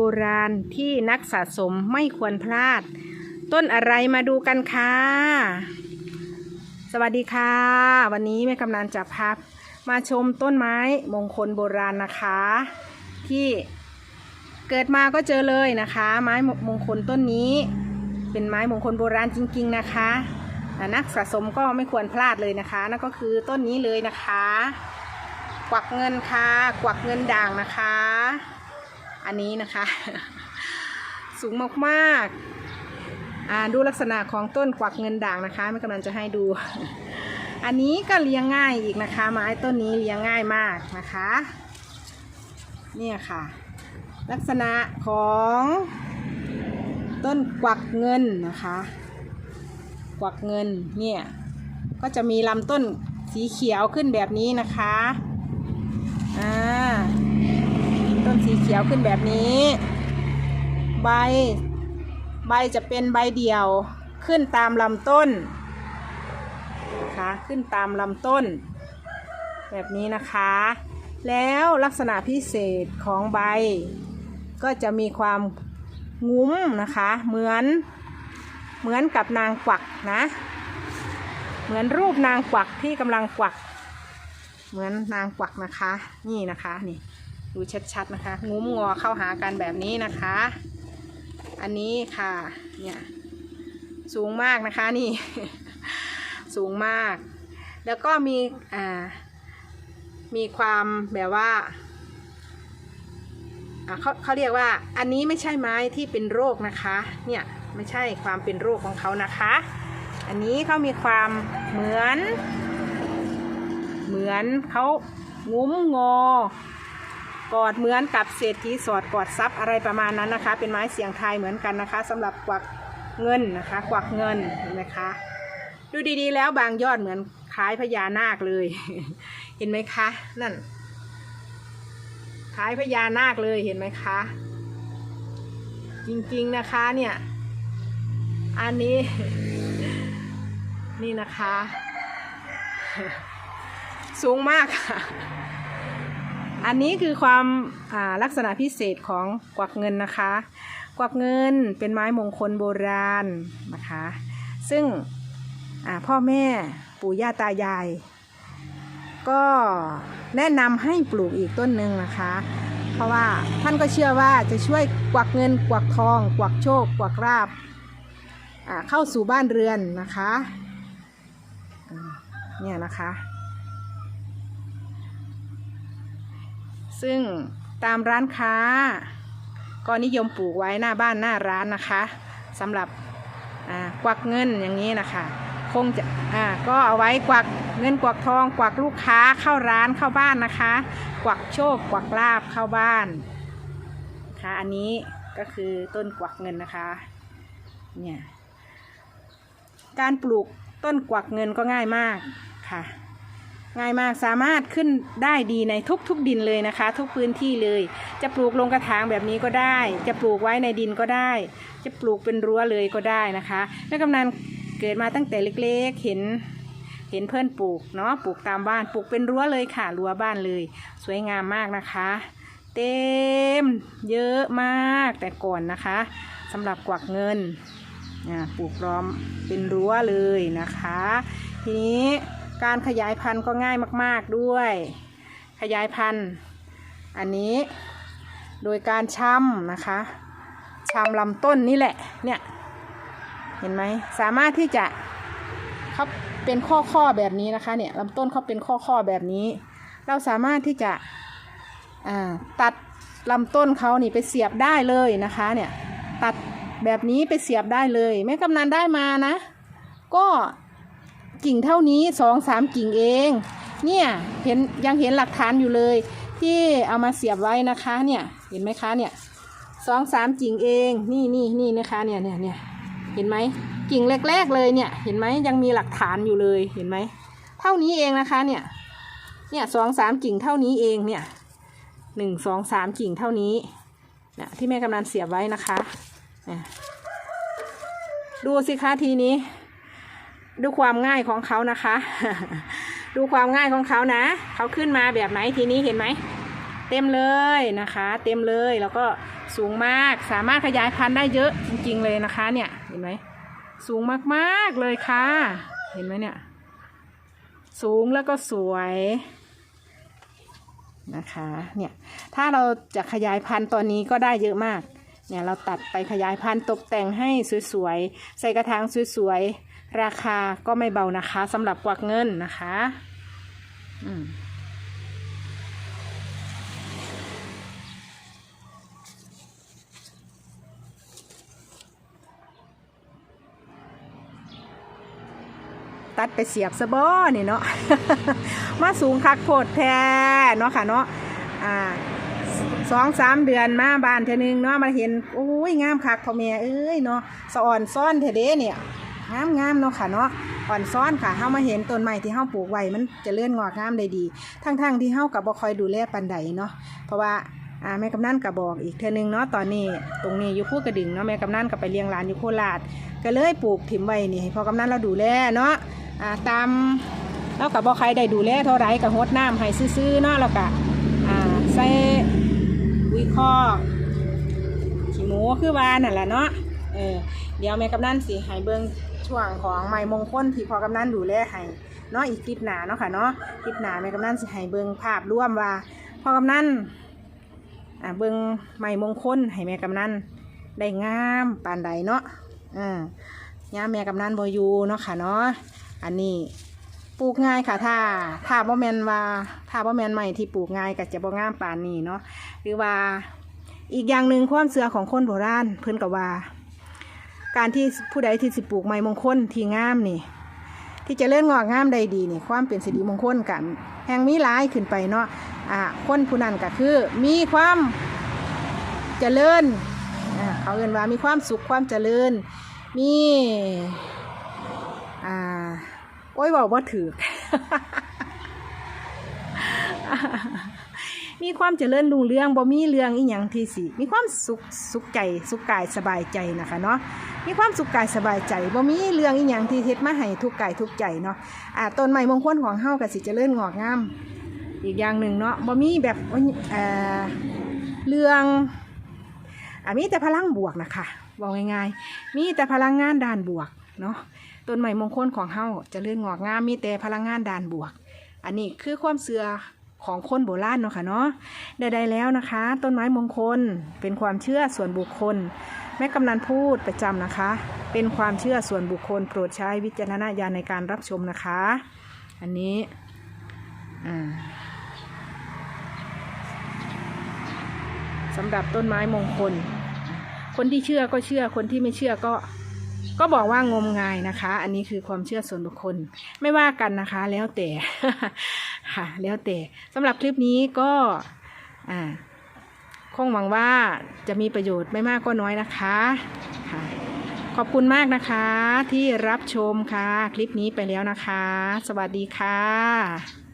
โบราณที่นักสะสมไม่ควรพลาด ต้นอะไรมาดูกันค่ะ สวัสดีค่ะ วันนี้แม่กำนันจะพามาชมต้นไม้มงคลโบราณนะคะ ที่เกิดมาก็เจอเลยนะคะ ไม้มงคลต้นนี้ เป็นไม้มงคลโบราณจริง ๆ นะคะนักสะสมก็ไม่ควรพลาดเลยนะคะนั่นก็คือต้นนี้เลยนะคะ กวักเงินค่ะ กวักเงินด่างนะคะ อันนี้นะคะ สูงมากๆอ่าดูลักษณะของต้นกวักเงินด่างนะคะไม่กำลังจะให้ดู อันนี้ก็เลี้ยงง่ายอีกนะคะ ไม้ต้นนี้เลี้ยงง่ายมากนะคะ เนี่ยค่ะ ลักษณะของต้นกวักเงินนะคะ กวักเงินเนี่ยก็จะมีลำต้นสีเขียวขึ้นแบบนี้นะคะ อ่า สีเขียวขึ้นแบบนี้ ใบ ใบจะเป็นใบเดี่ยวขึ้นตามลำต้นนะคะขึ้นตามลำต้น แบบนี้นะคะ แล้วลักษณะพิเศษของใบ ก็จะมีความงุ้มนะคะ เหมือนเหมือนกับนางกวักนะ เหมือนรูปนางกวักที่กำลังกวัก เหมือนนางกวักนะคะ นี่นะคะนี่ ดูชัดๆนะคะงุ้มงอเข้าหากันแบบนี้นะคะ อันนี้ค่ะเนี่ยสูงมากนะคะนี่ สูงมาก แล้วก็มีอ่ามีความแบบว่าเขาเขาเรียกว่าอันนี้ไม่ใช่ไม้ที่เป็นโรคนะคะ เนี่ยไม่ใช่ความเป็นโรคของเขานะคะ อันนี้เขามีความเหมือน เหมือนเขางุ้มงอ กอดเหมือนกับเศรษฐีสอดกอดซับอะไรประมาณนั้นนะคะ เป็นไม้เสียงไทยเหมือนกันนะคะสำหรับกวักเงินนะคะ กวักเงินเห็นไหมคะ ดูดีๆ แล้วบางยอดเหมือนคล้ายพญานาคเลย เห็นไหมคะนั่นคล้ายพญานาคเลยเห็นไหมคะ จริงๆนะคะเนี่ย อันนี้ นี่นะคะ สูงมากค่ะ อันนี้คือความลักษณะพิเศษของกวักเงินนะคะ กวักเงินเป็นไม้มงคลโบราณนะคะ ซึ่งพ่อแม่ปู่ย่าตายาย ก็แนะนำให้ปลูกอีกต้นหนึ่งนะคะ เพราะว่าท่านก็เชื่อว่าจะช่วยกวักเงิน กวักทอง กวักโชค กวักราบเข้าสู่บ้านเรือนนะคะเนี่ยนะคะ ซึ่งตามร้านค้า ก็นิยมปลูกไว้หน้าบ้านหน้าร้านนะคะสำหรับกวักเงินอย่างนี้นะคะ คงจะอ่าก็เอาไว้กวักเงินกวักทอง กวักลูกค้าเข้าร้านเข้าบ้านนะคะ กวักโชคกวักลาบเข้าบ้านค่ะอันนี้ก็คือต้นกวักเงินนะคะเนี่ยการปลูกต้นกวักเงินก็ง่ายมากค่ะ ง่ายมากสามารถขึ้นได้ดีในทุกทุกดินเลยนะคะ ทุกพื้นที่เลย จะปลูกลงกระถางแบบนี้ก็ได้ จะปลูกไว้ในดินก็ได้ จะปลูกเป็นรั้วเลยก็ได้นะคะแม่กำนันเกิดมาตั้งแต่เล็กๆเห็นเห็นเพื่อนปลูกเนาะปลูกตามบ้านปลูกเป็นรั้วเลยค่ะรั้วบ้านเลย สวยงามมากนะคะ เต็มเยอะมากแต่ก่อนนะคะสำหรับกวักเงินอ่าปลูกล้อมเป็นรั้วเลยนะคะ ทีนี้ การขยายพันธุ์ก็ง่ายมาก ๆด้วย ขยายพันธุ์ อันนี้โดยการช้ำนะคะช้ำลำต้นนี่แหละเนี่ยเห็นไหมสามารถที่จะเขาเป็นข้อข้อๆแบบนี้นะคะเนี่ยลำต้นเขาเป็นข้อข้อๆแบบนี้ เราสามารถที่จะตัดลำต้นเขานี่ไปเสียบได้เลยนะคะเนี่ยตัดแบบนี้ไปเสียบได้เลยแม่กำนันได้มานะ ก็ กิ่งเท่านี้สองสามกิ่งเอง เนี่ยเห็นยังเห็นหลักฐานอยู่เลย ที่เอามาเสียบไว้นะคะเนี่ยเห็นไหมคะเนี่ยสองสามกิ่งเองนี่นี่นี่นะคะเนี่ยเนี่ยเนี่ยเห็นไหมกิ่งแรกๆเลยเนี่ยเห็นไหมยังมีหลักฐานอยู่เลยเห็นไหมเท่านี้เองนะคะเนี่ยเนี่ยสองสามกิ่งเท่านี้เองเนี่ยหนึ่งสองสามกิ่งเท่านี้เนี่ยที่แม่กำนันเสียบไว้นะคะดูสิคะทีนี้ ดูความง่ายของเขานะคะ ดูความง่ายของเขานะ เขาขึ้นมาแบบไหนทีนี้เห็นไหม เต็มเลยนะคะ เต็มเลยแล้วก็สูงมากสามารถขยายพันธุ์ได้เยอะจริงๆเลยนะคะ เนี่ยเห็นไหมสูงมากๆเลยค่ะ เห็นไหมเนี่ย สูงแล้วก็สวยนะคะ เนี่ย ถ้าเราจะขยายพันธุ์ตอนนี้ก็ได้เยอะมาก เนี่ยเราตัดไปขยายพันธุ์ตกแต่งให้สวยๆ ใส่กระถางสวยๆ ราคาก็ไม่เบานะคะสำหรับกวักเงินนะคะตัดไปเสียบซะบ่นี่เนาะ มาสูงคักโพดแท้เนาะค่ะเนาะ อ่าสองสามเดือนมาบ้านเทอนึงเนาะมาเห็น โอ้ยงามคักพ่อแม่เอ้ยเนาะสะอ่อนซ้อนเทเด้เนี่ย งามงามเนาะค่ะเนาะอ่อนซ้อนค่ะเฮามาเห็นต้นไม้ที่เฮาปลูกไว้มันจะเลื่อนงอกงามได้ดี ทั้งๆที่เฮากับบ่คอยดูแลปานใดเนาะเพราะว่าอ่าแม่กำนันก็บอกอีกเทอนึงเนาะตอนนี้ตรงนี้อยู่คู่กระดึงเนาะแม่กำนันก็ไปเลี้ยงหลานอยู่โคราชก็เลยปลูกถิ่มไว้นี่พอกำนันเราดูแลเนาะอ่าตามแล้วกับบ่ใครได้ดูแลเท่าไรก็ฮดน้ำให้ซื่อๆเนาะแล้วก็อ่าใส่วิคราะห์ขี้หมูคือวานั่นแหละเนาะ ออเดี๋ยวแม่กำนันสิให้เบิ่งช่วงของไม้มงคลที่พอกำนันดูแลให้เนาะอีกคลิปหนาเนาะค่ะเนาะคลิปหนาแม่กำนันสิให้เบิ่งภาพร่วมว่าพอกำนันอ่าเบิ่งไม้มงคลให้แม่กำนันได้งามปานใดเนาะอ่าย่าแม่กำนันบอยู่เนาะค่ะเนาะอันนี้ปลูกง่ายค่ะถ้าถ้าบ่แมนว่าถ้าบ่แมนใหม่ที่ปลูกง่ายก็จะบ่งามปานนี้เนาะหรือว่าอีกอย่างหนึ่งความเสื่อของคนโบราณเพิ่นกับว่า การที่ผู้ใดที่สิปลูกไม้มงคลที่งามนี่ ที่จะเลื่อนงอกงามใดดีนี่ความเป็นสิริมงคลกันแห่งมีหลายขึ้นไปเนาะอ่าคนผู้นั้นก็คือ มีความเจริญเขาเรียนว่ามีความสุขความเจริญ มีอ่าโอ้ยบอกว่าถือมีความเจริญรุ่งเรืองบ่มีเรื่องอีหยังที่สิมีความสุขสุขใจสุขกายสบายใจนะคะเนาะ มีความสุขกายสบายใจบ่มีเรื่องอีหยังที่เฮ็ดมาให้ทุกกายทุกใจเนาะอ่าต้นไม้มงคลของเฮาก็สิเจริญงอกงามอีกอย่างหนึ่งเนาะบ่มีแบบเอ่อเรื่องอ่ามีแต่พลังบวกนะคะบอกง่ายๆ มีแต่พลังงานด้านบวกเนาะต้นไม้มงคลของเฮาจะเจริญงอกงามมีแต่พลังงานด้านบวก อันนี้คือความเสื่อ ของคนโบราณเนาะค่ะเนาะใดๆแล้วนะคะ ต้นไม้มงคลเป็นความเชื่อส่วนบุคคล แม่กำนันพูดประจำนะคะ เป็นความเชื่อส่วนบุคคล โปรดใช้วิจารณญาณในการรับชมนะคะ อันนี้สำหรับต้นไม้มงคล คนที่เชื่อก็เชื่อคนที่ไม่เชื่อก็ก็บอกว่างมงายนะคะ อันนี้คือความเชื่อส่วนบุคคล ไม่ว่ากันนะคะ แล้วแต่ ค่ะ แล้วแต่สำหรับคลิปนี้ก็อ่าคงหวังว่าจะมีประโยชน์ไม่มากก็น้อยนะคะค่ะ ขอบคุณมากนะคะที่รับชมค่ะ คลิปนี้ไปแล้วนะคะ สวัสดีค่ะ